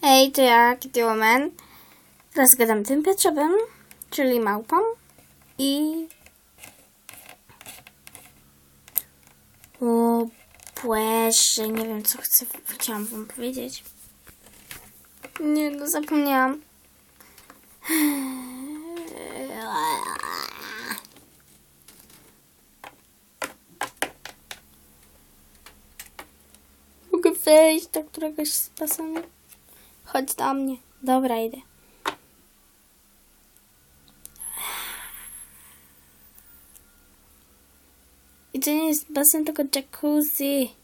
Hej, to ja, Kitty Woman. Teraz gadam tym Piotrzowym, czyli małpą. I... O, Boże, nie wiem, co chcę, chciałam wam powiedzieć. Nie, no zapomniałam. Mogę wejść do któregoś z basenu? Chodź do mnie. Dobra, idę. I to nie jest basen, tylko jacuzzi.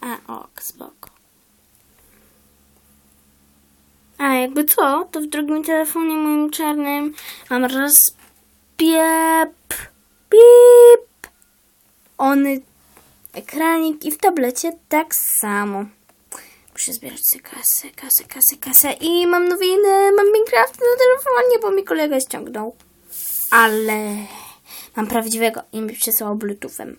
A, ok, spoko. A, jakby co, to w drugim telefonie moim czarnym mam raz piep, pip, ekranik i w tablecie tak samo. Muszę zbierać sobie kasę, kasę, kasę, kasę i mam nowinę, mam Minecraft na telefonie, bo mi kolega ściągnął. Ale mam prawdziwego i mi przysłał bluetoothem.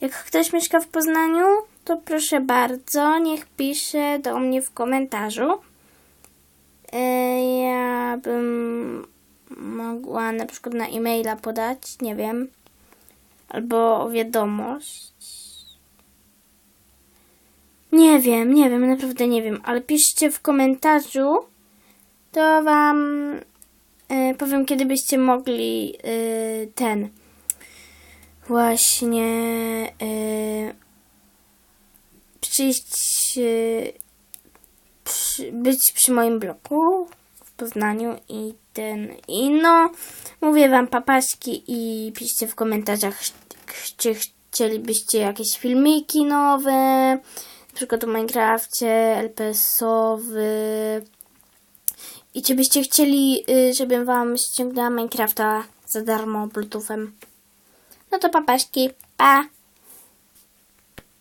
Jak ktoś mieszka w Poznaniu, to proszę bardzo, niech pisze do mnie w komentarzu. Yy, Ja bym mogła na przykład na e-maila podać, nie wiem, albo wiadomość. Nie wiem, nie wiem, naprawdę nie wiem, ale piszcie w komentarzu, to wam yy, powiem, kiedy byście mogli yy, ten właśnie yy, przyjść, yy, przy, być przy moim bloku w Poznaniu i ten, i no, mówię wam papaśki i piszcie w komentarzach, czy chcielibyście jakieś filmiki nowe, przykład o Minecrafcie, LPS-owy i czy byście chcieli, y, żebym wam ściągnęła Minecrafta za darmo Bluetoothem. No to papaśki, pa!